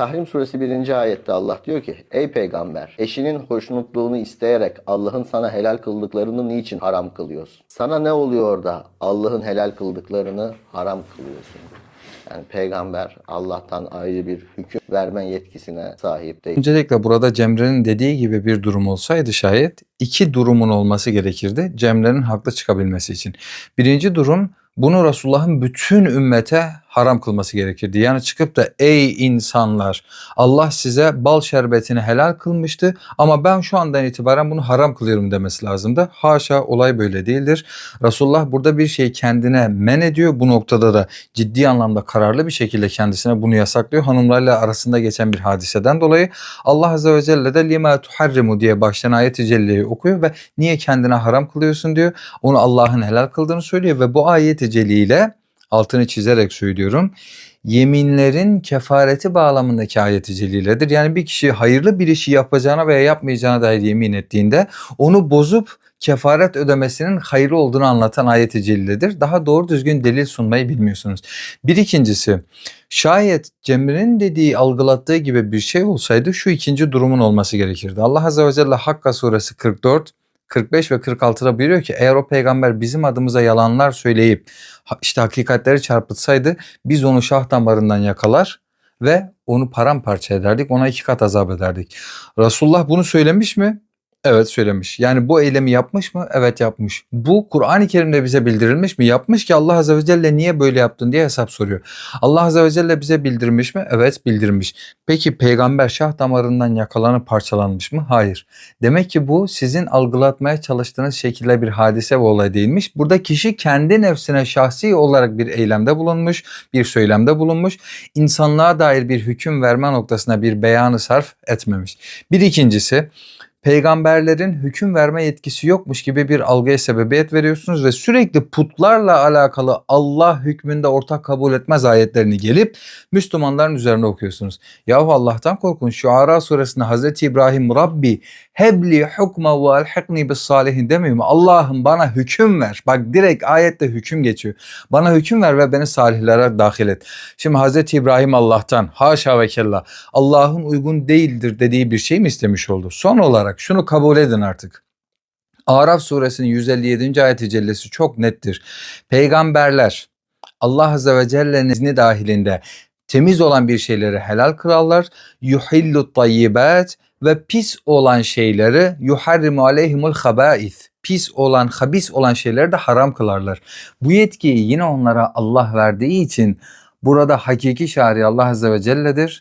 Tahrim suresi 1. ayette Allah diyor ki Ey peygamber eşinin hoşnutluğunu isteyerek Allah'ın sana helal kıldıklarını niçin haram kılıyorsun? Sana ne oluyor da Allah'ın helal kıldıklarını haram kılıyorsun? Yani peygamber Allah'tan ayrı bir hüküm verme yetkisine sahip değil. Öncelikle burada Cemre'nin dediği gibi bir durum olsaydı şayet iki durumun olması gerekirdi Cemre'nin haklı çıkabilmesi için. Birinci durum bunu Resulullah'ın bütün ümmete haram kılması gerekirdi. Yani çıkıp da ey insanlar Allah size bal şerbetini helal kılmıştı ama ben şu andan itibaren bunu haram kılıyorum demesi lazımdı. Haşa olay böyle değildir. Resulullah burada bir şeyi kendine men ediyor. Bu noktada da ciddi anlamda kararlı bir şekilde kendisine bunu yasaklıyor. Hanımlarla arasında geçen bir hadiseden dolayı Allah Azze ve Celle de lima tuharrimu diye başlayan ayet-i okuyor ve niye kendine haram kılıyorsun diyor. Onu Allah'ın helal kıldığını söylüyor ve bu ayet-i celleyle altını çizerek söylüyorum. Yeminlerin kefareti bağlamındaki ayet-i celiledir. Yani bir kişi hayırlı bir işi yapacağına veya yapmayacağına dair yemin ettiğinde onu bozup kefaret ödemesinin hayırlı olduğunu anlatan ayet-i celiledir. Daha doğru düzgün delil sunmayı bilmiyorsunuz. Bir ikincisi şayet Cemre'nin dediği algılattığı gibi bir şey olsaydı şu ikinci durumun olması gerekirdi. Allah Azze ve Celle Hakka suresi 44 45 ve 46'da buyuruyor ki eğer o peygamber bizim adımıza yalanlar söyleyip işte hakikatleri çarpıtsaydı biz onu şah damarından yakalar ve onu paramparça ederdik. Ona iki kat azap ederdik. Resulullah bunu söylemiş mi? Evet söylemiş. Yani bu eylemi yapmış mı? Evet yapmış. Bu Kur'an-ı Kerim'de bize bildirilmiş mi? Yapmış ki Allah Azze ve Celle niye böyle yaptın diye hesap soruyor. Allah Azze ve Celle bize bildirmiş mi? Evet bildirmiş. Peki peygamber şah damarından yakalanıp parçalanmış mı? Hayır. Demek ki bu sizin algılatmaya çalıştığınız şekilde bir hadise ve olay değilmiş. Burada kişi kendi nefsine şahsi olarak bir eylemde bulunmuş, bir söylemde bulunmuş. İnsanlığa dair bir hüküm verme noktasına bir beyanı sarf etmemiş. Bir ikincisi peygamberlerin hüküm verme yetkisi yokmuş gibi bir algıya sebebiyet veriyorsunuz ve sürekli putlarla alakalı Allah hükmünde ortak kabul etmez ayetlerini gelip Müslümanların üzerine okuyorsunuz. Yahu Allah'tan korkun. Şu Ara suresinde Hazreti İbrahim Rabbi hebli hukma ve alhikni bis salihin demiyor mu? Allah'ım bana hüküm ver. Bak direkt ayette hüküm geçiyor. Bana hüküm ver ve beni salihlere dahil et. Şimdi Hazreti İbrahim Allah'tan haşa ve kella Allah'ın uygun değildir dediği bir şey mi istemiş oldu? Son olarak şunu kabul edin artık. Araf suresinin 157. ayet-i cellesi çok nettir. Peygamberler Allah Azze ve Celle'nin izni dahilinde temiz olan bir şeyleri helal kılarlar. Yuhillu tayyibat ve pis olan şeyleri yuharrimu aleyhimul habais. Pis olan, habis olan şeyleri de haram kılarlar. Bu yetkiyi yine onlara Allah verdiği için burada hakiki şari Allah Azze ve Celle'dir.